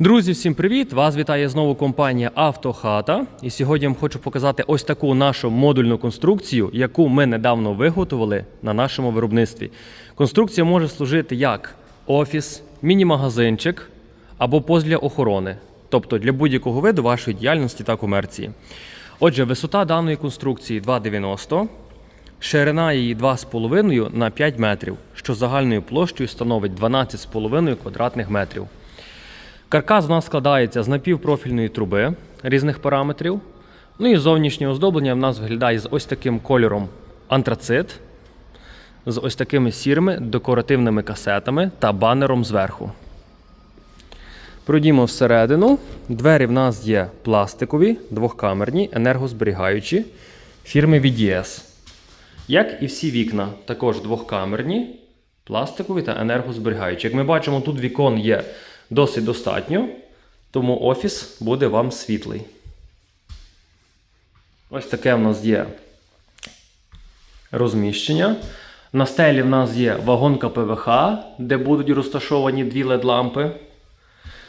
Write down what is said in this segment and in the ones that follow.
Друзі, всім привіт! Вас вітає знову компанія Автохата. І сьогодні я вам хочу показати ось таку нашу модульну конструкцію, яку ми недавно виготовили на нашому виробництві. Конструкція може служити як офіс, міні-магазинчик або пост для охорони, тобто для будь-якого виду вашої діяльності та комерції. Отже, висота даної конструкції 2,90, ширина її 2,5 на 5 метрів, що загальною площею становить 12,5 квадратних метрів. Каркас у нас складається з напівпрофільної труби різних параметрів. Ну і зовнішнє оздоблення в нас виглядає з ось таким кольором антрацит, з ось такими сірими декоративними касетами та банером зверху. Пройдімо всередину. Двері в нас є пластикові, двохкамерні, енергозберігаючі фірми VDS. Як і всі вікна, також двохкамерні, пластикові та енергозберігаючі. Як ми бачимо, тут вікон є досить достатньо, тому офіс буде вам світлий. Ось таке в нас є розміщення. На стелі в нас є вагонка ПВХ, де будуть розташовані дві LED-лампи.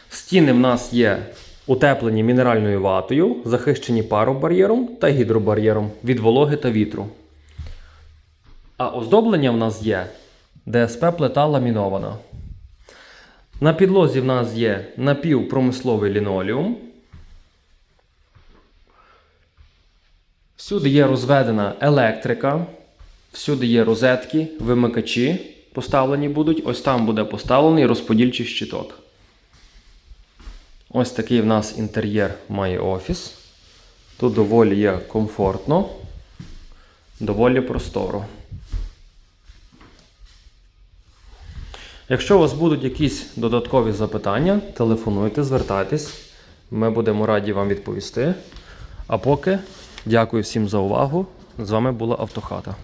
Стіни в нас є утеплені мінеральною ватою, захищені паробар'єром та гідробар'єром від вологи та вітру. А оздоблення в нас є ДСП плита ламінована. На підлозі в нас є напівпромисловий лінолеум. Всюди є розведена електрика, всюди є розетки, вимикачі поставлені будуть. Ось там буде поставлений розподільчий щиток. Ось такий в нас інтер'єр має офіс. Тут доволі є комфортно, доволі просторо. Якщо у вас будуть якісь додаткові запитання, телефонуйте, звертайтесь. Ми будемо раді вам відповісти. А поки дякую всім за увагу. З вами була Автохата.